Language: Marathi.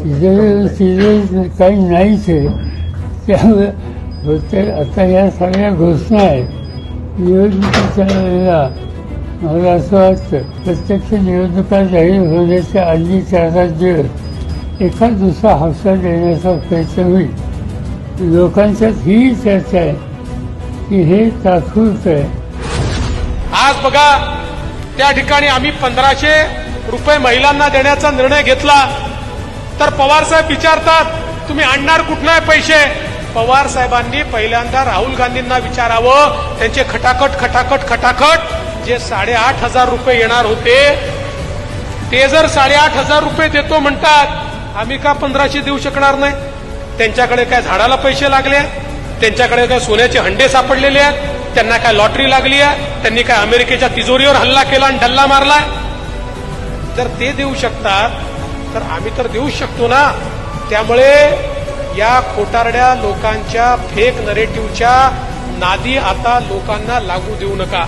तिथे तिथे काही नाहीच आहे त्यामुळे होते आता या सगळ्या घोषणा आहेत निवडणुकीच्या वेळेला मला असं वाटतं प्रत्यक्ष निवडणुका जाहीर होण्याच्या आधी चार पाच दिवस एका दुसरा हफ्ता देण्याचा प्रयत्न होईल लोकांच्यात ही चर्चा आहे की हे तात्पुरत आहे आज बघा त्या ठिकाणी आम्ही पंधराशे रुपये महिलांना देण्याचा निर्णय घेतला. तर पवार साहेब विचारतात तुम्ही आणणार कुठनं आहे पैसे? पवार साहेबांनी पहिल्यांदा राहुल गांधींना विचारावं. त्यांचे खटाखट खटाखट खटाखट जे साडेआठ हजार रुपये येणार होते ते जर साडेआठ हजार रुपये देतो म्हणतात आम्ही का पंधराशे देऊ शकणार नाही? त्यांच्याकडे काय झाडाला पैसे लागले त्यांच्याकडे काय सोन्याचे हंडे सापडलेले आहेत? त्यांना काय लॉटरी लागली आहे? त्यांनी काय अमेरिकेच्या तिजोरीवर हल्ला केला आणि डल्ला मारला जर ते देऊ शकतात तर आम्ही तर देऊ शकतो ना. त्यामुळे या खोटारड्या लोकांच्या फेक नरेटिव्हच्या नादी आता लोकांना लागू देऊ नका.